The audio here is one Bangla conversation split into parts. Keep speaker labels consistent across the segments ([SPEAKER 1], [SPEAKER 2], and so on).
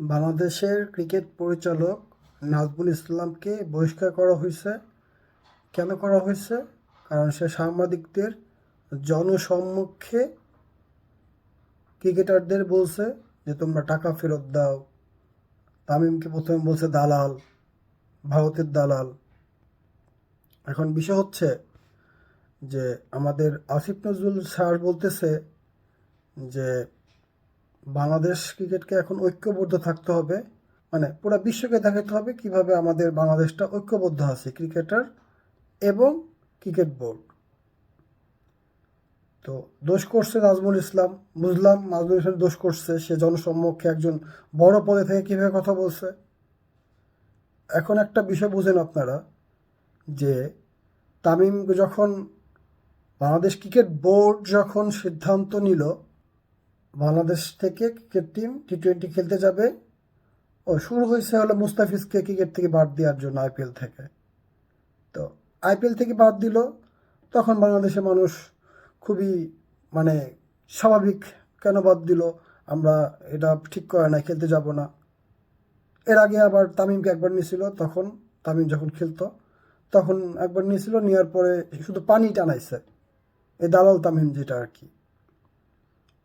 [SPEAKER 1] বাংলাদেশের ক্রিকেট পরিচালক নাজমুল ইসলামকে বহিষ্কার করা হয়েছে। কেন করা হয়েছে? কারণ সে সাংবাদিকদের জনসম্মুখে ক্রিকেটারদের বলছে যে, তোমরা টাকা ফেরত দাও। তামিমকে প্রথমে বলছে, দালাল, ভারতের দালাল। এখন বিষয় হচ্ছে যে, আমাদের আসিফ নজরুল স্যার বলতেছে যে বাংলাদেশ ক্রিকেটকে এখন ঐক্যবদ্ধ থাকতে হবে। মানে পুরো বিশ্বকে দেখাতে হবে কীভাবে আমাদের বাংলাদেশটা ঐক্যবদ্ধ আছে, ক্রিকেটার এবং ক্রিকেট বোর্ড। তো দোষ করছে নাজমুল ইসলাম। বুঝলাম নাজমুল ইসলাম দোষ করছে, সে জনসম্মুখে একজন বড় পদে থেকে কীভাবে কথা বলছে। এখন একটা বিষয় বুঝেন আপনারা, যে তামিম যখন বাংলাদেশ ক্রিকেট বোর্ড যখন সিদ্ধান্ত নিল বাংলাদেশ থেকে ক্রিকেট টিম টি টোয়েন্টি খেলতে যাবে। ও শুরু হয়েছে হলো মুস্তাফিজকে ক্রিকেট থেকে বাদ দেওয়ার জন্য আইপিএল থেকে। তো আইপিএল থেকে বাদ দিল। তখন বাংলাদেশের মানুষ খুবই মানে স্বাভাবিক কেন বাদ দিল? আমরা এটা ঠিক করে না খেলতে যাব না। এর আগে আবার তামিমকে একবার নিয়েছিল, তখন তামিম যখন খেলতো, তখন একবার নিয়েছিল, নেওয়ার পরে শুধু পানি টানাইছে। এই দালাল তামিম যেটা আর কি।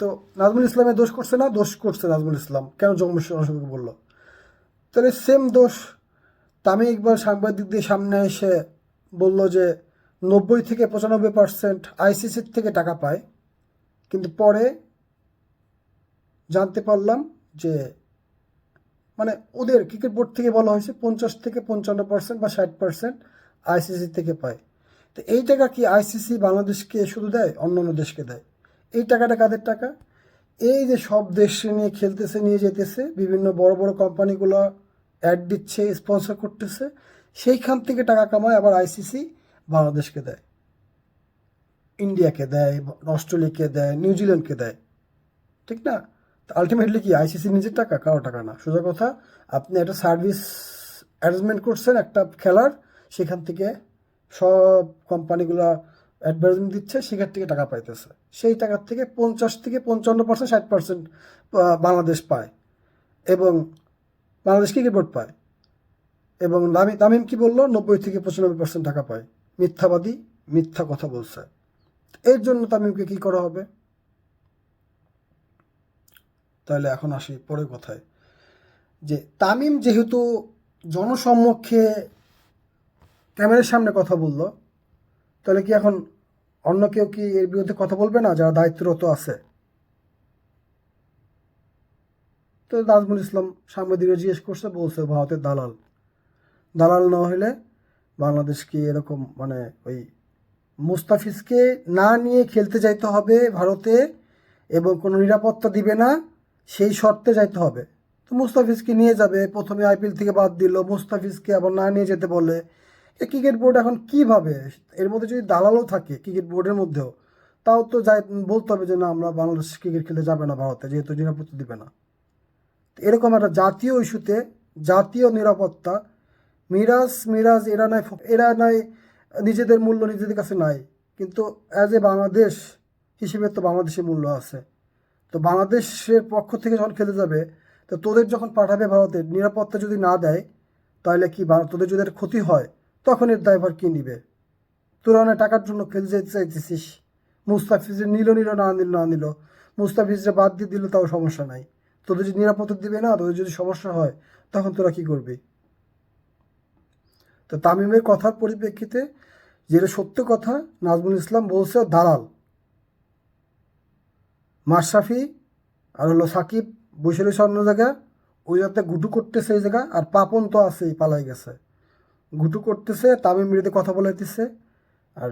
[SPEAKER 1] তো নাজমুল ইসলামের দোষ করছে না, দোষ করছে নাজমুল ইসলাম। কেন জম্মু অসংখ্য বলল? তাহলে সেম দোষ তামি ইকবাল সাংবাদিকদের সামনে এসে বলল যে নব্বই থেকে পঁচানব্বই পার্সেন্ট আইসিসির থেকে টাকা পায়। কিন্তু পরে জানতে পারলাম যে মানে ওদের ক্রিকেট বোর্ড থেকে বলা হয়েছে পঞ্চাশ থেকে পঞ্চান্ন পার্সেন্ট বা ষাট পার্সেন্ট আইসিসি থেকে পায়। তো এই টাকা কি আইসিসি বাংলাদেশকে শুধু দেয় অন্য অন্য দেশকে দেয়? এই টাকাটা কাদের টাকা? এই যে সব দেশ নিয়ে খেলতেছে, নিয়ে যেতেছে, বিভিন্ন বড় বড় কোম্পানিগুলো অ্যাড দিচ্ছে স্পন্সর করতেছে, সেইখান থেকে টাকা কামায় আবার আইসিসি বাংলাদেশকে দেয়। ইন্ডিয়াকে দেয়, অস্ট্রেলিয়াকে দেয় নিউজিল্যান্ডকে দেয়। ঠিক না? আলটিমেটলি কি আইসিসি নিজের টাকা, কারও টাকা না? সোজা কথা, আপনি একটা সার্ভিস অ্যারেঞ্জমেন্ট করছেন একটা খেলার, সেখান থেকে সব কোম্পানিগুলো অ্যাডভার্টাইজমেন্ট দিচ্ছে, সেখান থেকে টাকা পাইতেছে। সেই টাকার থেকে পঞ্চাশ থেকে পঞ্চান্ন পার্সেন্ট ষাট পার্সেন্ট বাংলাদেশ পায় এবং বাংলাদেশ ক্রিকেট বোর্ড পায়। এবং তামিম তামিম কি বলল? নব্বই থেকে পঁচানব্বই পার্সেন্ট টাকা পায়। মিথ্যাবাদী, মিথ্যা কথা বলছে। এর জন্য তামিমকে কি করা হবে? তাহলে এখন আসি পরের কথায়। যে তামিম যেহেতু জনসম্মুখে ক্যামেরার সামনে কথা বলল তাহলে কি এখন অন্য কেউ কি এর বিরুদ্ধে কথা বলবে না? যারা দায়িত্বরত আছে। তো নাজমুল ইসলাম সাংবাদিকরা জিজ্ঞেস করছে, বলছে ভারতের দালাল। দালাল না হলে বাংলাদেশকে এরকম মানে ওই মুস্তাফিজকে না নিয়ে খেলতে যাইতে হবে ভারতে এবং কোনো নিরাপত্তা দিবে না, সেই শর্তে যাইতে হবে। তো মুস্তাফিজকে নিয়ে যাবে। প্রথমে আইপিএল থেকে বাদ দিল। মুস্তাফিজকে আবার না নিয়ে যেতে বলে এ ক্রিকেট বোর্ড এখন কীভাবে, এর মধ্যে যদি দালালও থাকে ক্রিকেট বোর্ডের মধ্যেও, তাও তো যাই, বলতে হবে যে না, আমরা বাংলাদেশ ক্রিকেট খেলে যাবে না ভারতে, যেহেতু নিরাপত্তা দিবে না। এরকম একটা জাতীয় ইস্যুতে জাতীয় নিরাপত্তা, মিরাজ মিরাজ, এরা নাই এরা নাই, নিজেদের মূল্য নিজেদের কাছে নাই। কিন্তু অ্যাজ এ বাংলাদেশ হিসেবে তো বাংলাদেশের মূল্য আছে। তো বাংলাদেশের পক্ষ থেকে যখন খেলতে যাবে, তো তোদের যখন পাঠাবে ভারতের নিরাপত্তা যদি না দেয়, তাহলে কি তোদের যদি ক্ষতি হয় তখন এর দায়ভার কে নিবে? তোরা অনেক টাকার জন্য খেলতে চাইতেছিস? মুস্তাফিজের নিল নিল, না নিল না নিল। মুস্তাফিজরা বাদ দিয়ে দিল তাও সমস্যা নাই। তোদের যদি নিরাপত্তা দিবে না, তোদের যদি সমস্যা হয়, তখন তোরা কি করবি? তো তামিমের কথার পরিপ্রেক্ষিতে যেটা সত্য কথা, নাজমুল ইসলাম বলছে দালাল। মাশরাফি আর হলো সাকিব রয়েছে অন্য জায়গা ওই যাতে গুটু করতেছে এই জায়গা, আর পাপন তো আছেই, পালাই গেছে। গুটু করতেছে, তামিম বিরুদ্ধে কথা বলাইতেছে আর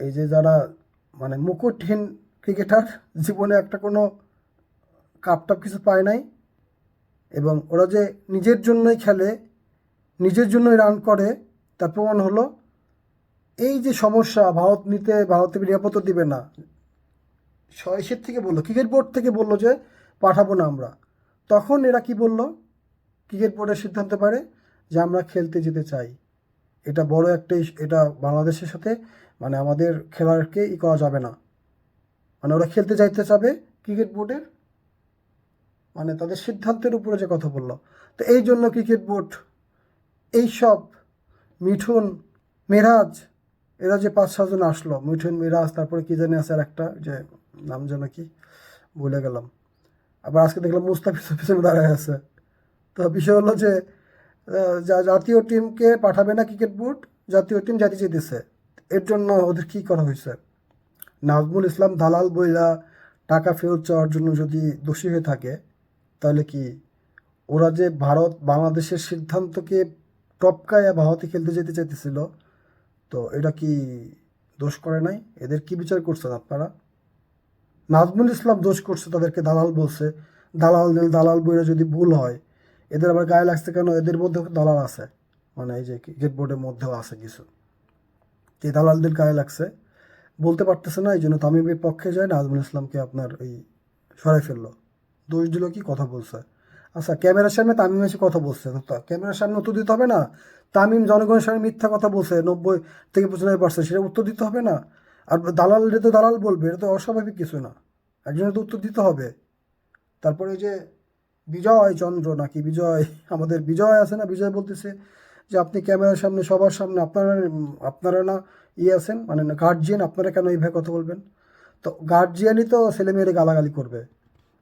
[SPEAKER 1] এই যে যারা মানে মুকুটহীন ক্রিকেটার, জীবনে একটা কোনো কাপ টাপ কিছু পায় নাই। এবং ওরা যে নিজের জন্যই খেলে, নিজের জন্যই রান করে, তার প্রমাণ হলো, এই যে সমস্যা ভারত নিতে ভারতে নিরাপত্তা দিবে না। ছয়শের থেকে বলল, ক্রিকেট বোর্ড থেকে বলল যে পাঠাবো না আমরা। তখন এরা কি বলল? ক্রিকেট বোর্ডের সিদ্ধান্ত পারে যে আমরা খেলতে যেতে চাই। এটা বড় একটা এটা বাংলাদেশের সাথে মানে আমাদের খেলারকে ই করা যাবে না। মানে ওরা খেলতে যাইতে চাবে ক্রিকেট বোর্ডের। মানে তাদের সিদ্ধান্তের উপরে যে কথা বলল। তো এই জন্য ক্রিকেট বোর্ড এইসব মিঠুন, মেরাজ, এরা যে পাঁচ সাতজন আসলো, মিঠুন, মিরাজ, তারপরে কি জানি আছে আর একটা যে নাম যেন কি ভুলে গেলাম। আবার আজকে দেখলাম মুস্তাফিজ পিছনে দাঁড়ায় আছে। তো বিষয় হলো যা জাতীয় টিমকে পাঠাবে না ক্রিকেট বোর্ড, জাতীয় টিম জাতি চেয়েছে এর জন্য ওদের কী করা হয়েছে? নাজমুল ইসলাম দালাল বইলা টাকা ফেরত চাওয়ার জন্য যদি দোষী হয়ে থাকে, তাহলে কি ওরা যে ভারত বাংলাদেশের সিদ্ধান্তকে টপকায় ভারতে খেলতে যেতে চাইতেছিল, তো এটা কি দোষ করে নাই? এদের কি বিচার করছেন আপনারা? নাজমুল ইসলাম দোষ করছে, তাদেরকে দালাল বলছে। দালাল দালাল বইরা যদি ভুল হয় এদের আবার গায়ে লাগছে কেন? এদের মধ্যেও দালাল আছে? মানে এই যে ক্রিকেট বোর্ডের মধ্যেও আছে কিছু। এই দালালদের গায়ে লাগছে। বলতে পারতেছে না এই জন্য তামিমের পক্ষে যায় নাজমুল ইসলামকে আপনার ওই সরাই ফেলল। দোষ দিল কি? কথা বলছে। আচ্ছা ক্যামেরার সামনে তামিম এসে কথা বলছে। ক্যামেরার সামনে উত্তর দিতে হবে না? তামিম জনগণের সামনে মিথ্যা কথা বলছে, নব্বই থেকে পঁচানব্বই পার্সেন্ট সেটা উত্তর দিতে হবে না? আর দালাল, এটা তো দালাল বলবে, এটা তো অস্বাভাবিক কিছু না। একজনের তো উত্তর দিতে হবে। তারপরে যে বিজয় চন্দ্র নাকি বিজয়? আমাদের বিজয় আছে না? বিজয় বলতেছে যে আপনি ক্যামেরার সামনে, সবার সামনে আপনারা আপনারা না ইয়ে আছেন? মানে গার্জিয়ান আপনারা কেন এইভাবে কথা বলবেন? তো গার্জিয়ানই তো ছেলে মেয়েরে গালাগালি করবে।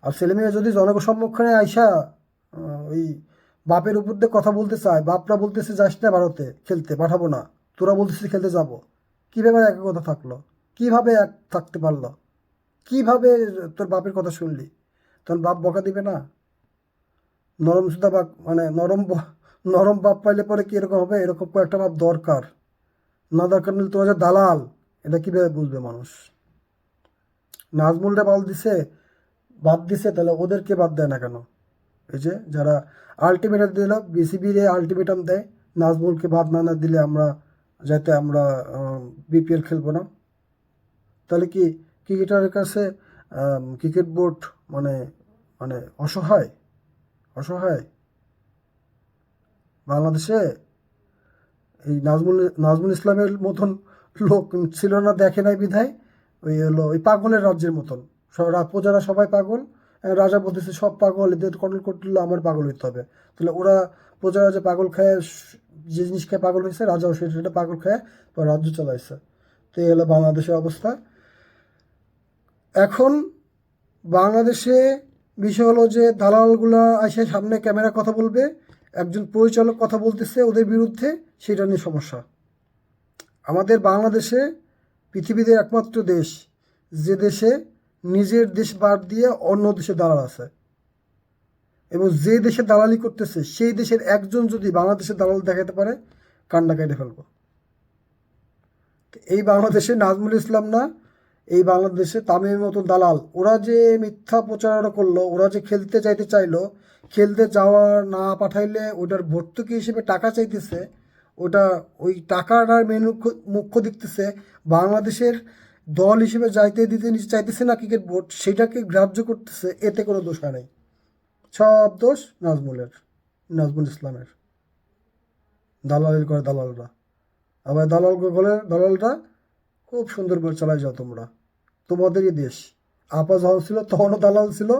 [SPEAKER 1] আর ছেলে মেয়ে যদি জনগণ সম্মুখে আইসা ওই বাপের উপর দিয়ে কথা বলতে চায়, বাপরা বলতেছে, যাস না ভারতে খেলতে, পাঠাবো না। তোরা বলতেছিস খেলতে যাব। কীভাবে এক কথা থাকল? কীভাবে এক থাকতে পারল? কীভাবে তোর বাপের কথা শুনলি? তখন বাপ বকা দিবে না? নরম সুদা বাপ মানে নরম নরম বাপ পাইলে পরে কি এরকম হবে? এরকম কয়েকটা বাপ দরকার। না দরকার নিলে তোমার যে দালাল, এটা কীভাবে বুঝবে মানুষ? নাজমুলটা বাল দিছে, বাদ দিছে, তাহলে ওদেরকে বাদ দেয় না কেন? এই যে যারা আলটিমেটাম দিল বিসিবির আলটিমেটাম দেয়, নাজমুলকে বাদ না না দিলে আমরা যাতে আমরা বিপিএল খেলব না। তাহলে কি ক্রিকেটারের কাছে ক্রিকেট বোর্ড মানে মানে অসহায়? অসহায়। বাংলাদেশে এই নাজমুল নাজমুল ইসলামের মতন লোক ছিল না, দেখে নাই বিধায়। ওই হলো, ওই পাগলের রাজ্যের মতন। প্রজারা সবাই পাগল। রাজা বলতেছে, সব পাগল, এদের কন্ট্রোল করতে আমার পাগল হইতে হবে। তাহলে ওরা প্রজারা যে পাগল খায়, যে জিনিস খেয়ে পাগল হয়েছে রাজাও সেটা পাগল খায় রাজ্য চালাইছে। তো এই হলো বাংলাদেশের অবস্থা। এখন বাংলাদেশে বিষয় হলো যে দালালগুলা এসে সামনে ক্যামেরা কথা বলবে, একজন পরিচালক কথা বলতেছে ওদের বিরুদ্ধে, সেটা নিয়ে সমস্যা। আমাদের বাংলাদেশে পৃথিবীতে একমাত্র দেশ, যে দেশে নিজের দেশ বাদ দিয়ে অন্য দেশে দালাল আছে। এবং যে দেশে দালালি করতেছে, সেই দেশের একজন যদি বাংলাদেশের দালাল দেখাতে পারে কান্ডা কেটে ফেলব। এই বাংলাদেশে নাজমুল ইসলাম না এই বাংলাদেশে তামিমের মতো দালাল। ওরা যে মিথ্যা প্রচারণা করল, ওরা যে খেলতে চাইতে চাইলো, খেলতে যাওয়া না পাঠাইলে ওটার ভর্তুকি হিসেবে টাকা চাইতেছে, ওটা ওই টাকাটার মেন মুখ্য দেখতেছে বাংলাদেশের দল হিসেবে যাইতে দিতে চাইতেছে না ক্রিকেট বোর্ড সেটাকে গ্রাহ্য করতেছে, এতে কোনো দোষ নাই। সব দোষ নাজমুলের, নাজমুল ইসলামের। দালালের করে দালালরা। আবার দালাল বলে দালালরা খুব সুন্দর করে চালাই যাও তোমরা। তোমাদেরই দেশ। আপা যখন ছিল, তখনও দালাল ছিল।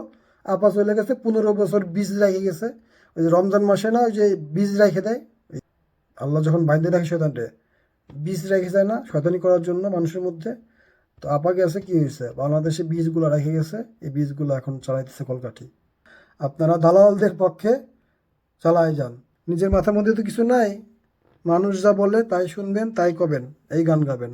[SPEAKER 1] আপা চলে গেছে, পনেরো বছর বীজ রেখে গেছে। ওই যে রমজান মাসে না, ওই যে বীজ রেখে দেয়। আল্লাহ যখন বাইন্দে রাখে শয়তানটে বীজ রেখে যায় না শয়তানি করার জন্য মানুষের মধ্যে। তো আপা গেছে কি হয়েছে? বাংলাদেশে বীজগুলো রেখে গেছে। এই বীজগুলো এখন চালাইতেছে কলকাঠি। আপনারা দালালদের পক্ষে চালাই যান। নিজের মাথার মধ্যে তো কিছু নাই। মানুষ যা বলে তাই শুনবেন, তাই কবেন। এই গান গাবেন।